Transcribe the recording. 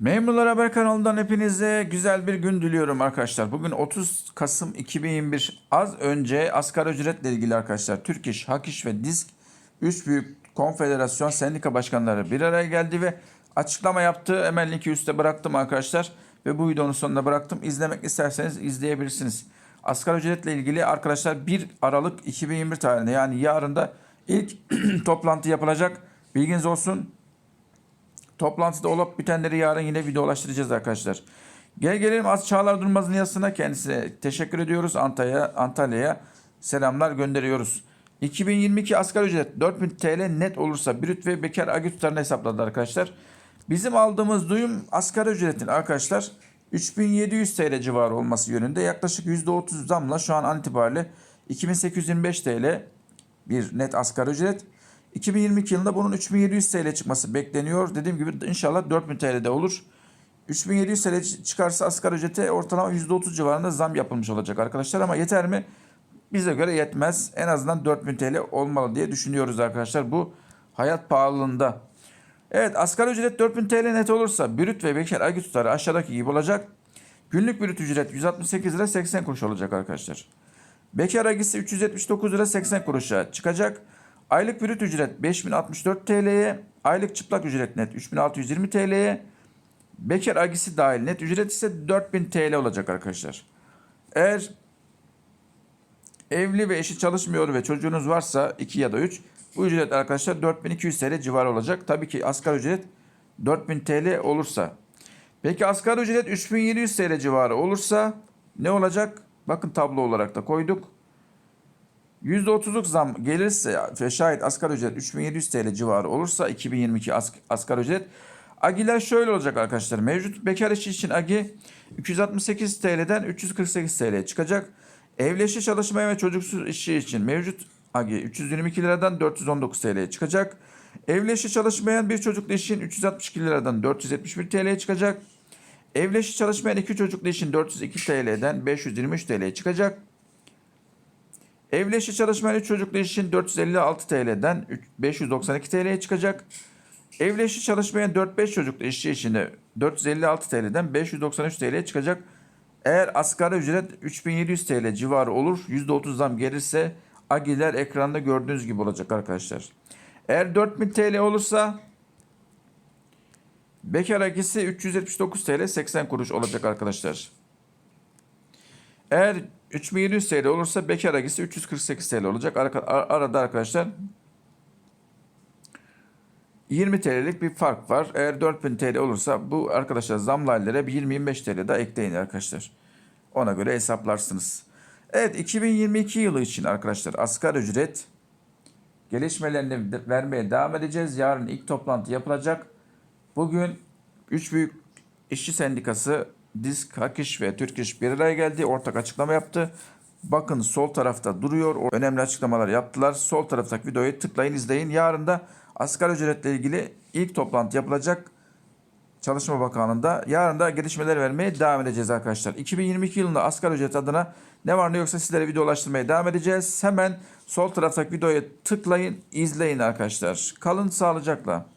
Memurlar Haber kanalından hepinize güzel bir gün diliyorum arkadaşlar. Bugün 30 Kasım 2021. Az önce asgari ücretle ilgili arkadaşlar Türk İş, Hak İş ve DİSK 3 büyük konfederasyon sendika başkanları bir araya geldi ve açıklama yaptı. Hemen linki üstte bıraktım arkadaşlar. Ve bu videonun sonuna bıraktım. İzlemek isterseniz izleyebilirsiniz. Asgari ücretle ilgili arkadaşlar 1 Aralık 2021 tarihinde yani yarın da ilk toplantı yapılacak. Bilginiz olsun. Toplantıda olup bitenleri yarın yine videolaştıracağız arkadaşlar. Gel gelelim Az Çağlar Durmaz'ın yazısına kendisine teşekkür ediyoruz. Antalya'ya Antalya'ya selamlar gönderiyoruz. 2022 asgari ücret 4000 TL net olursa brüt ve bekar agi tutarını hesapladı arkadaşlar. Bizim aldığımız duyum asgari ücretin arkadaşlar 3700 TL civarı olması yönünde yaklaşık %30 zamla şu an an itibariyle 2825 TL bir net asgari ücret. 2022 yılında bunun 3700 TL çıkması bekleniyor. Dediğim gibi inşallah 4000 TL'de olur. 3700 TL çıkarsa asgari ücrete ortalama %30 civarında zam yapılmış olacak arkadaşlar ama yeter mi? Bize göre yetmez. En azından 4000 TL olmalı diye düşünüyoruz arkadaşlar bu hayat pahalılığında. Evet asgari ücret 4000 TL net olursa brüt ve bekar aylık tutarı aşağıdaki gibi olacak. Günlük brüt ücret 168 lira 80 kuruş olacak arkadaşlar. Bekar agisi 379 lira 80 kuruşa çıkacak. Aylık brüt ücret 5064 TL'ye, aylık çıplak ücret net 3620 TL'ye, bekar agisi dahil net ücret ise 4000 TL olacak arkadaşlar. Eğer evli ve eşi çalışmıyor ve çocuğunuz varsa 2 ya da 3 bu ücret arkadaşlar 4200 TL civarı olacak. Tabii ki asgari ücret 4000 TL olursa. Peki asgari ücret 3700 TL civarı olursa ne olacak? Bakın tablo olarak da koyduk. %30'luk zam gelirse ve şayet asgari ücret 3700 TL civarı olursa 2022 as- asgari ücret Agiler şöyle olacak arkadaşlar. Mevcut bekar işi için agi 268 TL'den 348 TL'ye çıkacak. Evli işi çalışmaya ve çocuksuz işi için mevcut agi 322 liradan 419 TL'ye çıkacak. Evli işi çalışmayan bir çocuklu için 362 liradan 471 TL'ye çıkacak. Evli işi çalışmayan iki çocuklu için 402 TL'den 523 TL'ye çıkacak. Evli eşi çalışmayan 3 çocuklu için 456 TL'den 592 TL'ye çıkacak. Evli çalışmayan 4-5 çocuklu işçi için de 456 TL'den 593 TL'ye çıkacak. Eğer asgari ücret 3700 TL civarı olur, %30 zam gelirse agiler ekranda gördüğünüz gibi olacak arkadaşlar. Eğer 4000 TL olursa bekar agisi 379 TL 80 kuruş olacak arkadaşlar. Eğer 3700 TL olursa bekar agisi 348 TL olacak. Arada arkadaşlar 20 TL'lik bir fark var. Eğer 4000 TL olursa bu arkadaşlar zamlı hallere bir 20-25 TL daha ekleyin arkadaşlar. Ona göre hesaplarsınız. Evet 2022 yılı için arkadaşlar asgari ücret gelişmelerini vermeye devam edeceğiz. Yarın ilk toplantı yapılacak. Bugün 3 büyük işçi sendikası DİSK, Hak İş ve Türk İş bir araya geldi. Ortak açıklama yaptı. Bakın sol tarafta duruyor. Önemli açıklamalar yaptılar. Sol taraftaki videoyu tıklayın izleyin. Yarın da asgari ücretle ilgili ilk toplantı yapılacak. Çalışma Bakanlığı'nda. Yarın da gelişmeler vermeye devam edeceğiz arkadaşlar. 2022 yılında asgari ücret adına ne var ne yoksa sizlere video ulaştırmaya devam edeceğiz. Hemen sol taraftaki videoya tıklayın, izleyin arkadaşlar. Kalın sağlıcakla.